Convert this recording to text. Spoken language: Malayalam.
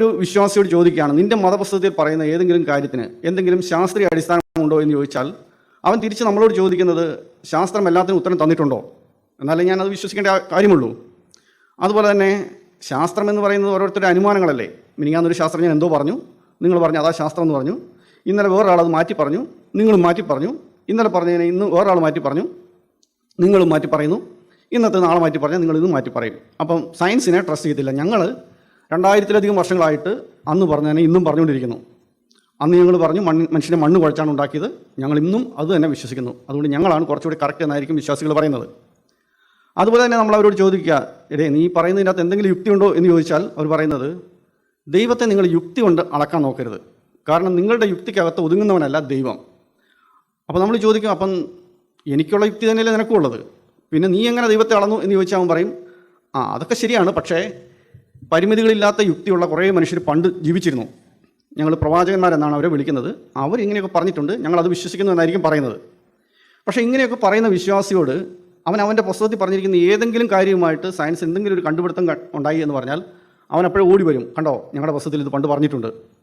ഒരു വിശ്വാസിയോട് ചോദിക്കുകയാണ് നിന്റെ മതപുസ്തകത്തിൽ പറയുന്ന ഏതെങ്കിലും കാര്യത്തിന് എന്തെങ്കിലും ശാസ്ത്രീയ അടിസ്ഥാനമുണ്ടോ? എന്ന് ചോദിച്ചാൽ അവൻ തിരിച്ച് നമ്മളോട് ചോദിക്കുന്നത് ശാസ്ത്രം എല്ലാത്തിനും ഉത്തരം തന്നിട്ടുണ്ടോ? എന്നാലേ ഞാൻ അത് വിശ്വസിക്കേണ്ട കാര്യമുള്ളൂ. അതുപോലെ തന്നെ ശാസ്ത്രം എന്ന് പറയുന്നത് ഓരോരുത്തരുടെ അനുമാനങ്ങളല്ലേ? മിനിങ്ങാന്നൊരു ഞാൻ എന്തോ പറഞ്ഞു. നിങ്ങൾ പറഞ്ഞു അതാ ശാസ്ത്രം എന്ന് പറഞ്ഞു. ഇന്നലെ വേറൊരാൾ അത് മാറ്റി പറഞ്ഞു. നിങ്ങളും മാറ്റി പറഞ്ഞു. ഇന്നലെ പറഞ്ഞതിനെ ഇന്ന് വേറൊരാൾ മാറ്റി പറഞ്ഞു. നിങ്ങളും മാറ്റി പറയുന്നു. ഇന്നത്തെ നാളെ മാറ്റി പറഞ്ഞാൽ നിങ്ങൾ ഇതും മാറ്റി പറയും. അപ്പം സയൻസിനെ ട്രസ്റ്റ് ചെയ്തില്ല ഞങ്ങൾ രണ്ടായിരത്തിലധികം വർഷങ്ങളായിട്ട് അന്ന് പറഞ്ഞതിനെ ഇന്നും പറഞ്ഞുകൊണ്ടിരിക്കുന്നു. അന്ന് ഞങ്ങൾ പറഞ്ഞു മണ്ണ് മനുഷ്യനെ മണ്ണ് കുഴച്ചാണ് ഉണ്ടാക്കിയത്. ഞങ്ങൾ ഇന്നും അത് തന്നെ വിശ്വസിക്കുന്നു. അതുകൊണ്ട് ഞങ്ങളാണ് കുറച്ചുകൂടി കറക്റ്റ് എന്നായിരിക്കും വിശ്വാസികൾ പറയുന്നത്. അതുപോലെ തന്നെ നമ്മൾ അവരോട് ചോദിക്കുക എടേ നീ പറയുന്നതിനകത്ത് എന്തെങ്കിലും യുക്തി ഉണ്ടോ എന്ന് ചോദിച്ചാൽ അവർ പറയുന്നത് ദൈവത്തെ നിങ്ങൾ യുക്തി കൊണ്ട് അളക്കാൻ നോക്കരുത്. കാരണം നിങ്ങളുടെ യുക്തിക്കകത്ത് ഒതുങ്ങുന്നവനല്ല ദൈവം. അപ്പോൾ നമ്മൾ ചോദിക്കും അപ്പം എനിക്കുള്ള യുക്തി തന്നെയല്ലേ നിനക്കും ഉള്ളത് പിന്നെ നീ എങ്ങനെ ദൈവത്തെ അളന്നു എന്ന് ചോദിച്ചാൽ അവൻ പറയും ആ അതൊക്കെ ശരിയാണ്. പക്ഷേ പരിമിതികളില്ലാത്ത യുക്തിയുള്ള കുറേ മനുഷ്യർ പണ്ട് ജീവിച്ചിരുന്നു. ഞങ്ങൾ പ്രവാചകന്മാരെന്നാണ് അവരെ വിളിക്കുന്നത്. അവർ ഇങ്ങനെയൊക്കെ പറഞ്ഞിട്ടുണ്ട്. ഞങ്ങൾ അത് വിശ്വസിക്കുന്നു എന്നായിരിക്കും പറയുന്നത്. പക്ഷേ ഇങ്ങനെയൊക്കെ പറയുന്ന വിശ്വാസിയോട് അവൻ അവന്റെ പുസ്തകത്തിൽ പറഞ്ഞിരിക്കുന്ന ഏതെങ്കിലും കാര്യവുമായിട്ട് സയൻസ് എന്തെങ്കിലും ഒരു കണ്ടുപിടുത്തം ഉണ്ടായി എന്ന് പറഞ്ഞാൽ അവൻ അപ്പോഴേ ഓടി വരും കണ്ടോ? ഞങ്ങളുടെ പുസ്തകത്തിൽ ഇത് പണ്ട് പറഞ്ഞിട്ടുണ്ട്.